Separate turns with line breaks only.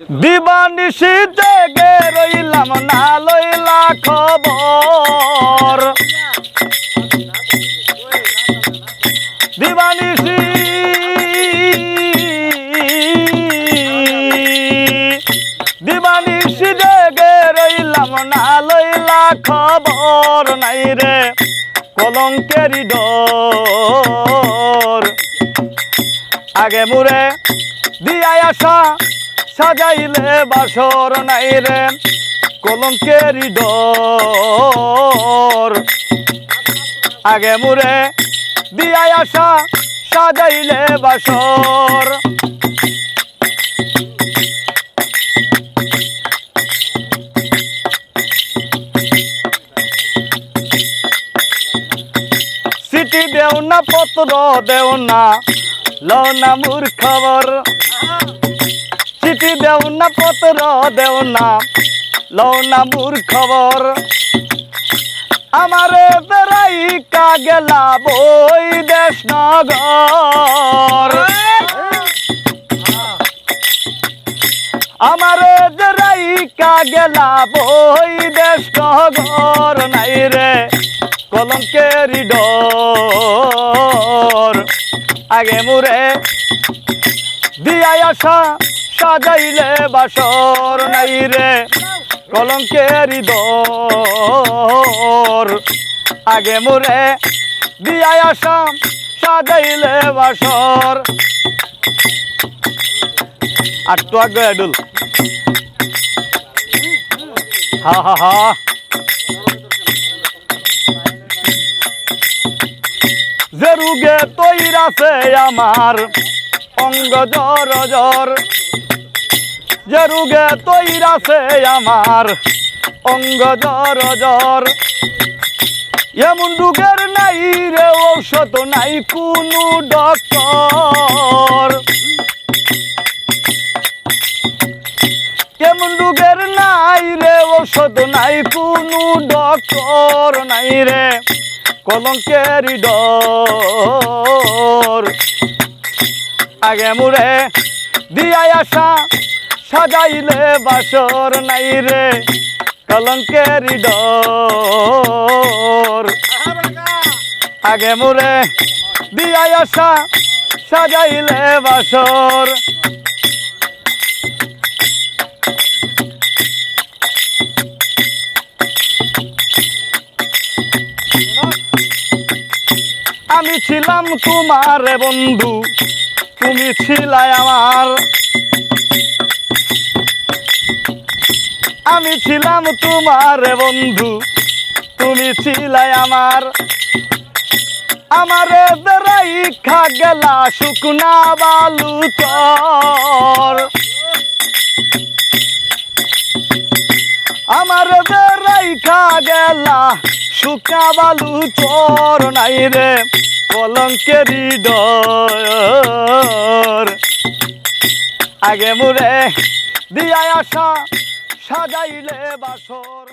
দিবানিশি জেগে রইলাম, না লইলা খবর। দিবানিশি দিবানিশি জেগে রইলাম, না লইলা খবর। নাই রে কলঙ্কেরি ডর। আগে মুরে দিয়াই আসা সাজাইলে বাসর নাই রে কলঙ্কেরি ডর আগে মুরে দিয়াই আসা সাজাইলে বাসর। সিটি দেও না, পত্র দেও না, লও না মুর খবর চিঠি দেও না, পত্র দেও না। লও না মুর খবর। আমারে বেড়াই কা গেলা বই দেশ নগর আমারে বেড়াই কা গেলা বই দেশ নগর নাই রে কলঙ্কেরি ডর। আগে মুরে দিয়াই আসা সাজাইলে বাসর নাই রে, কলঙ্কেরি দর। আগে মুরে দিয়াই আসা সাজাইলে বাসর। তো আগে আডুল হা হা হা। যে রুগে তৈরাছে আমার, অঙ্গ জর জর যে রুগে তৈরাছে আমার, অঙ্গ জর জর এমন রুগের নাই রে, ঔষধ নাই কোনো ডক্টর। কেমন রোগের নাই রে, ঔষধ নাই কোনো ডক্টর নাই রে, কলঙ্কেরি ডর। আগে মুরে দিয়াই আসা সাজাইলে বাসর নাই রে, কলঙ্কেরি আগে মুরে দিয়াই আসা, সাজাইলে বাসর। আমি ছিলাম তোমার বন্ধু, তুমি ছিলাই আমার। আমি ছিলাম তোমার বন্ধু, তুমি ছিলাই আমার। আমার বেড়াই খা গেলা শুকনা বালু চর আমার বেড়াই খা গেলা শুকা বালু চর নাই রে, কলঙ্কেরি ডর। আগে মুরে দিয়াই আসা সাজাইলে বাসর